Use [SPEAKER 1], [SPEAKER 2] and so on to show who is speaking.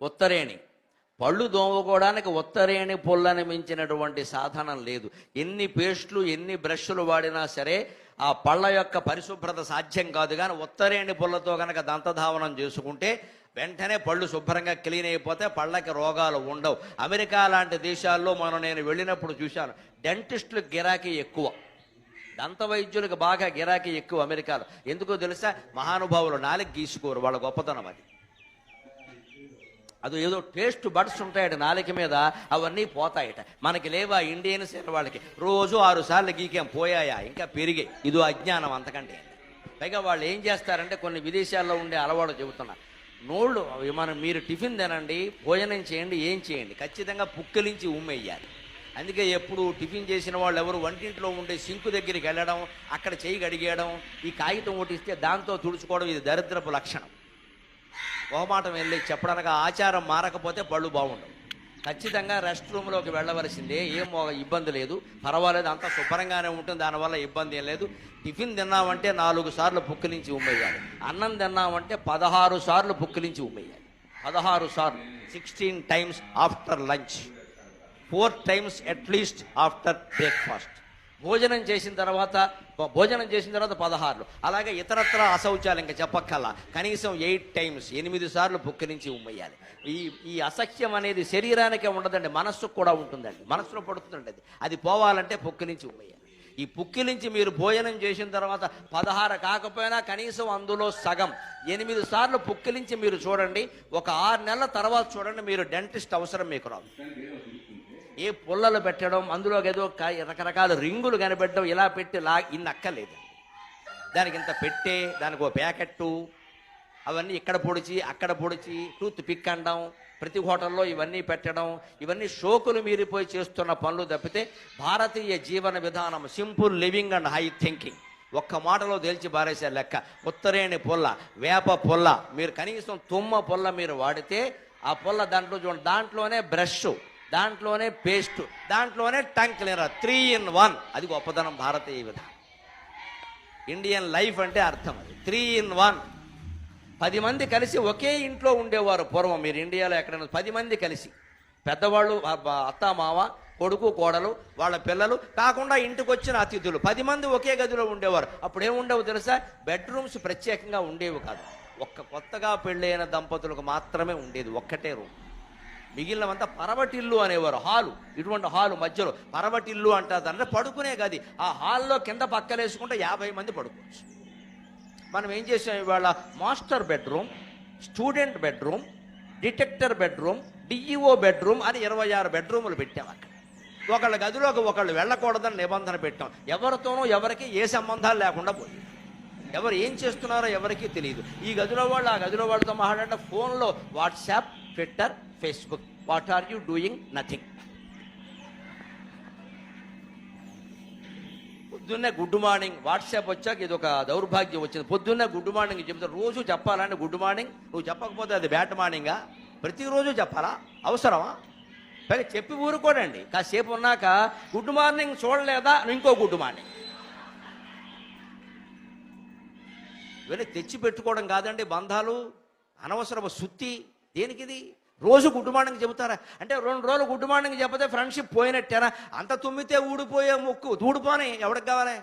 [SPEAKER 1] ఉత్తరేణి. పళ్ళు దోముకోవడానికి ఉత్తరేణి పొల్లని మించినటువంటి సాధనం లేదు. ఎన్ని పేస్ట్లు ఎన్ని బ్రష్లు వాడినా సరే ఆ పళ్ళ యొక్క పరిశుభ్రత సాధ్యం కాదు. కానీ ఉత్తరేణి పుల్లతో కనుక దంతధావనం చేసుకుంటే వెంటనే పళ్ళు శుభ్రంగా క్లీన్ అయిపోతే పళ్ళకి రోగాలు ఉండవు. అమెరికా లాంటి దేశాల్లో మనం నేను వెళ్ళినప్పుడు చూశాను డెంటిస్టులు గిరాకీ ఎక్కువ. దంత వైద్యులకు బాగా గిరాకీ ఎక్కువ అమెరికాలో. ఎందుకో తెలుసా? మహానుభావులు నాలుగు గీసుకోరు వాళ్ళ గొప్పతనం అది. అది ఏదో టేస్ట్ బడ్స్ ఉంటాయట నాలిక మీద అవన్నీ పోతాయట. మనకి లేవా ఇండియన్ సేన వాళ్ళకి. రోజు ఆరు సార్లు గీకేం పోయాయా? ఇంకా పెరిగాయి. ఇదో అజ్ఞానం అంతకంటే. పైగా వాళ్ళు ఏం చేస్తారంటే కొన్ని విదేశాల్లో ఉండే అలవాటు చెబుతున్నా. నోళ్ళు అవి మనం మీరు టిఫిన్ తినండి భోజనం చేయండి ఏం చేయండి? ఖచ్చితంగా పుక్కిలించి ఉమ్మేయాలి. అందుకే ఎప్పుడు టిఫిన్ చేసిన వాళ్ళు ఎవరు వంటింట్లో ఉండే సింకు దగ్గరికి వెళ్ళడం అక్కడ చేయి గడిగేయడం ఈ కాగితం ఒకటి ఇస్తే దాంతో తుడుచుకోవడం ఇది దరిద్రపు లక్షణం. మొహమాటం వెళ్ళి చెప్పడానికి ఆచారం మారకపోతే పళ్ళు బాగుండవు. ఖచ్చితంగా రెస్ట్ రూమ్లోకి వెళ్ళవలసిందే ఏం ఇబ్బంది లేదు. పర్వాలేదు అంతా శుభ్రంగానే ఉంటుంది దానివల్ల ఇబ్బంది ఏం లేదు. టిఫిన్ తిన్నామంటే నాలుగు సార్లు పుక్కిలించి ఉమ్మేయాలి. అన్నం తిన్నామంటే పదహారు సార్లు పుక్కిలించి ఉమ్మేయాలి. పదహారు సార్లు sixteen times after lunch four times at least after breakfast భోజనం చేసిన తర్వాత భోజనం చేసిన తర్వాత పదహారులు. అలాగే ఇతరత్ర అశౌచాలు ఇంకా చెప్పక్కల్లా కనీసం ఎయిట్ టైమ్స్ ఎనిమిది సార్లు పుక్కిరించి ఉమ్మేయాలి. ఈ ఈ అసఖ్యం అనేది శరీరానికే ఉండదండి మనస్సుకు కూడా ఉంటుందండి. మనస్సులో పడుతుందండి అది. అది పోవాలంటే నుంచి ఉమ్మేయాలి. ఈ పుక్కిలించి మీరు భోజనం చేసిన తర్వాత పదహారు కాకపోయినా కనీసం అందులో సగం ఎనిమిది సార్లు పుక్కిలించి మీరు చూడండి ఒక ఆరు నెలల తర్వాత చూడండి మీరు డెంటిస్ట్ అవసరం మీకు రాదు. ఏ పుల్లలు పెట్టడం అందులో ఏదో రకరకాల రింగులు కనిపెట్టడం ఇలా పెట్టి లా ఇన్ని అక్కర్లేదు. దానికి ఇంత పెట్టే దానికి ఒక ప్యాకెట్టు అవన్నీ ఇక్కడ పొడిచి అక్కడ పొడిచి టూత్ పిక్ అనడం ప్రతి హోటల్లో ఇవన్నీ పెట్టడం ఇవన్నీ షోకులు మీరిపోయి చేస్తున్న పనులు తప్పితే భారతీయ జీవన విధానం simple living and high thinking. ఒక్క మాటలో తేల్చి బారేసే లెక్క. ఉత్తరేణి పుల్ల వేప పుల్ల మీరు కనీసం తుమ్మ పుల్ల మీరు వాడితే ఆ పుల్ల దాంట్లో చూడండి దాంట్లోనే బ్రష్. దాంట్లోనే పేస్ట్ దాంట్లోనే tongue cleaner three in one. అది గొప్పతనం భారతీయ విధానం. ఇండియన్ లైఫ్ అంటే అర్థం అది. Three in one. పది మంది కలిసి ఒకే ఇంట్లో ఉండేవారు పూర్వం. మీరు ఇండియాలో ఎక్కడైనా పది మంది కలిసి. పెద్దవాళ్ళు అత్త మామ కొడుకు కోడలు వాళ్ళ పిల్లలు కాకుండా ఇంటికి వచ్చిన అతిథులు. పది మంది ఒకే గదిలో ఉండేవారు. అప్పుడు ఏముండేవో తెలుసా? బెడ్రూమ్స్ ప్రత్యేకంగా ఉండేవి కాదు. ఒక్క కొత్తగా పెళ్ళైన దంపతులకు మాత్రమే ఉండేది. ఒక్కటే రూమ్. మిగిలినవంతా పరవటిల్లు అనేవారు హాలు. ఇటువంటి హాలు మధ్యలో. పరవటిల్లు అంటారు అంటే పడుకునే గది. ఆ హాల్లో కింద పక్కలేసుకుంటే యాభై మంది పడుకోవచ్చు. మనం ఏం చేసాం ఇవాళ? Master bedroom student bedroom detector bedroom DEO bedroom అని ఇరవై ఆరు బెడ్రూములు పెట్టాం అక్కడ. ఒకళ్ళ గదిలోకి ఒకళ్ళు వెళ్ళకూడదని నిబంధన పెట్టాం. ఎవరితోనూ ఎవరికి ఏ సంబంధాలు లేకుండా పోయింది ఎవరు ఏం చేస్తున్నారో ఎవరికీ తెలియదు. ఈ గదిలో వాళ్ళు ఆ గదిలో వాళ్ళతో మాట్లాడిన ఫోన్లో WhatsApp Twitter Facebook what are you doing nothing పొద్దున్నే గుడ్ మార్నింగ్ వాట్సాప్ వచ్చాక ఇది ఒక దౌర్భాగ్యం వచ్చింది. పొద్దున్నే గుడ్ మార్నింగ్ చెప్తే రోజు చెప్పాలంటే గుడ్ మార్నింగ్ నువ్వు చెప్పకపోతే అది బ్యాట్ మార్నింగా ప్రతిరోజు చెప్పాలా? అవసరమా? పైగా చెప్పి ఊరుకోడండి. కాసేపు ఉన్నాక గుడ్ మార్నింగ్ చూడలేదా? ఇంకో గుడ్ మార్నింగ్ ఇవన్నీ తెచ్చి పెట్టుకోవడం కాదండి బంధాలు. అనవసరపు సుత్తి. దేనికిది? రోజు గుడ్ మార్నింగ్ చెబుతారా? అంటే రెండు రోజులు గుడ్ మార్నింగ్ చెప్పతే ఫ్రెండ్షిప్ పోయినట్టేనా? అంత తుమ్మితే ఊడిపోయే ముక్కు. ఊడిపోనే ఎవరికి కావాలి?